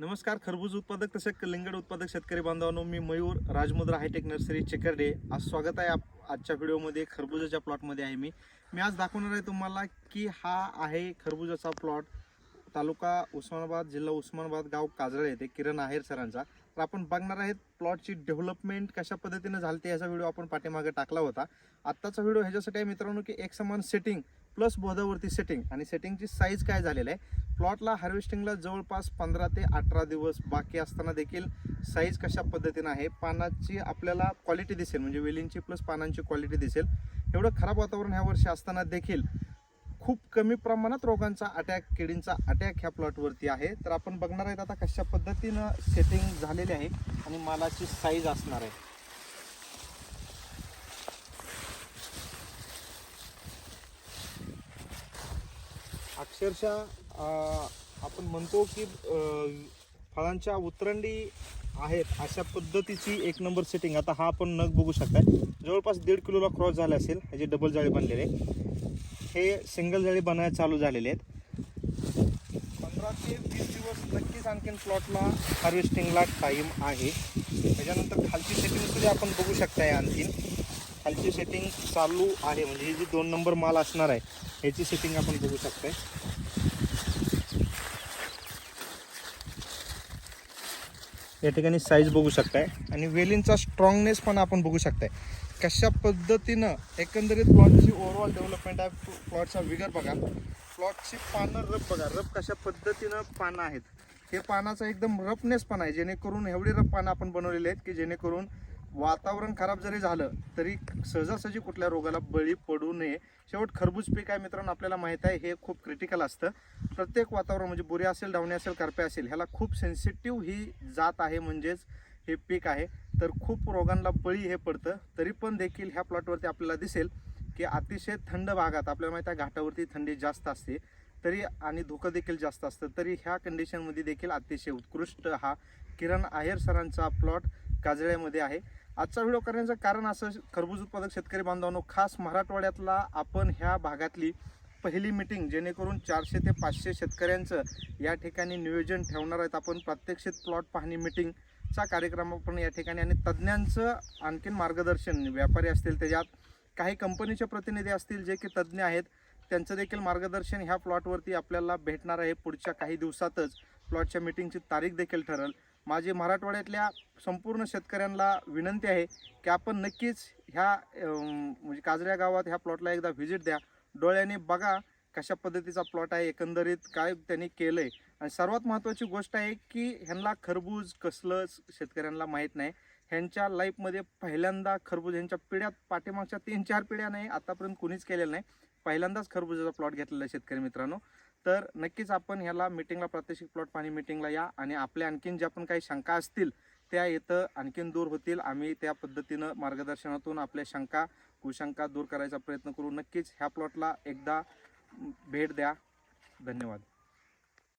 नमस्कार खरबूज उत्पादक तसेच कलिंगड उत्पादक शेतकरी बांधवांनो मी मयूर राजमुद्रा हायटेक नर्सरी चिकरडे. आज स्वागत आहे आप आजच्या व्हिडिओमध्ये खरबुजाच्या प्लॉटमध्ये आहे मी. मी आज दाखवणार आहे तुम्हाला की हा आहे खरबुजाचा प्लॉट. तालुका उस्मानाबाद जिल्हा उस्मानाबाद गाव काजळे येथे किरण आहेर सरांचा. तर आपण बघणार आहेत प्लॉटची डेव्हलपमेंट कशा पद्धतीने झाली याचा व्हिडिओ आपण पाठीमागे टाकला होता. आत्ताचा व्हिडिओ ह्याच्यासाठी आहे मित्रांनो की एक समान सेटिंग प्लस बोधावरती सेटिंग आणि सेटिंगची साईज काय झालेलं आहे? प्लॉटला हार्वेस्टिंगला जवळपास पंधरा ते अठरा दिवस बाकी असताना देखील साईज कशा पद्धतीनं आहे? पानाची आपल्याला क्वालिटी दिसेल. म्हणजे वेलींची प्लस पानांची क्वालिटी दिसेल. एवढं खराब वातावरण ह्या वर्षी असताना देखील खूप कमी प्रमाणात रोगांचा अटॅक किडींचा अटॅक ह्या प्लॉटवरती आहे. तर आपण बघणार आहेत आता कशा पद्धतीनं सेटिंग झालेली आहे आणि मालाची साईज असणार आहे. अक्षरशः अं, आपण म्हणतो की अं, फळांच्या उतरंडी आहेत अशा पद्धतीची एक नंबर सेटिंग आता हा आपण नग बघू शकताय. जवळपास दीड किलोला क्रॉस झाला असेल ह्याचे डबल जाळी बनलेले हे सिंगल जाळी बनायला चालू झालेले आहेत. पंधरा ते वीस दिवस नक्कीच आणखीन प्लॉटला हार्वेस्टिंगला टाईम आहे. त्याच्यानंतर खालची सेटिंग सुद्धा आपण बघू शकताय आणखीन. खालची सेटिंग चालू आहे. म्हणजे ही जी दोन नंबर माल असणार आहे ह्याची सेटिंग आपण बघू शकताय. या ठिकाणी साईज बघू शकताय. आणि वेलींचा स्ट्रॉंगनेस पण आपण बघू शकताय. कशा पद्धतीनं एकंदरीत प्लॉटची ओव्हरऑल डेव्हलपमेंट आहे प्लॉटचा विगर बघा. प्लॉटची पानं रफ बघा. रफ कशा पद्धतीनं पानं आहेत? हे पानाचा एकदम रफनेस पण आहे. जेणेकरून एवढी रफ पानं आपण बनवलेली आहेत की जेणेकरून वातावरण खराब जरी झालं तरी सहजासहजी कुठल्या रोगाला बळी पडू नये. शेवट खरबूज पीक आहे मित्रांनो आपल्याला माहीत आहे हे खूप क्रिटिकल असतं. प्रत्येक वातावरण म्हणजे बुरे असेल डावणे असेल करपे असेल ह्याला खूप सेन्सिटिव्ह ही जात आहे म्हणजेच हे पीक आहे. तर खूप रोगांना बळी हे पडतं. तरी पण देखील ह्या प्लॉटवरती आपल्याला दिसेल की अतिशय थंड भागात आपल्याला माहिती आहे घाटावरती थंडी जास्त असते तरी आणि धुकं देखील जास्त असतं. तरी ह्या कंडिशनमध्ये देखील अतिशय उत्कृष्ट हा किरण आहेर सरांचा प्लॉट काजळ्यामध्ये आहे. आजचा व्हिडिओ करण्याचं कारण असं खरबूज उत्पादक शेतकरी बांधवांनो खास मराठवाड्यातला आपण ह्या भागातली पहिली मिटिंग जेणेकरून चारशे ते पाचशे शेतकऱ्यांचं या ठिकाणी नियोजन ठेवणार आहेत. आपण प्रत्यक्षित प्लॉट पाहणी मिटिंगचा कार्यक्रम आपण या ठिकाणी आणि तज्ज्ञांचं आणखीन मार्गदर्शन व्यापारी असतील त्याच्यात काही कंपनीचे प्रतिनिधी असतील जे की तज्ज्ञ आहेत त्यांचं देखील मार्गदर्शन ह्या प्लॉटवरती आपल्याला भेटणार आहे पुढच्या काही दिवसातच. प्लॉटच्या मिटिंगची तारीख देखील ठरेल. माझी मराठवाड्यातल्या संपूर्ण शेतकऱ्यांना विनंती आहे की आपण नक्कीच ह्या म्हणजे काजऱ्या गावात ह्या प्लॉटला एकदा व्हिजिट द्या. डोळ्याने बघा कशा पद्धतीचा प्लॉट आहे एकंदरीत काय त्यांनी केलंय. आणि सर्वात महत्त्वाची गोष्ट आहे की ह्यांना खरबूज कसलंच शेतकऱ्यांना माहीत नाही. ह्यांच्या लाईफमध्ये पहिल्यांदा खरबूज ह्यांच्या पिढ्यात पाठीमागच्या तीन चार पिढ्या नाही आतापर्यंत कुणीच केलेलं नाही. पहिल्यांदाच खरबुजाचा प्लॉट घेतलेला आहे शेतकरी मित्रांनो. तर नक्कीच आपण ह्याला मिटिंगला प्रात्यक्षिक प्लॉट पाणी मिटिंगला या आणि आपल्या आणखीन ज्या पण काही शंका असतील त्या इथं आणखीन दूर होतील. आम्ही त्या पद्धतीनं मार्गदर्शनातून आपल्या शंका कुशंका दूर करायचा प्रयत्न करू. नक्कीच ह्या प्लॉटला एकदा भेट द्या. धन्यवाद.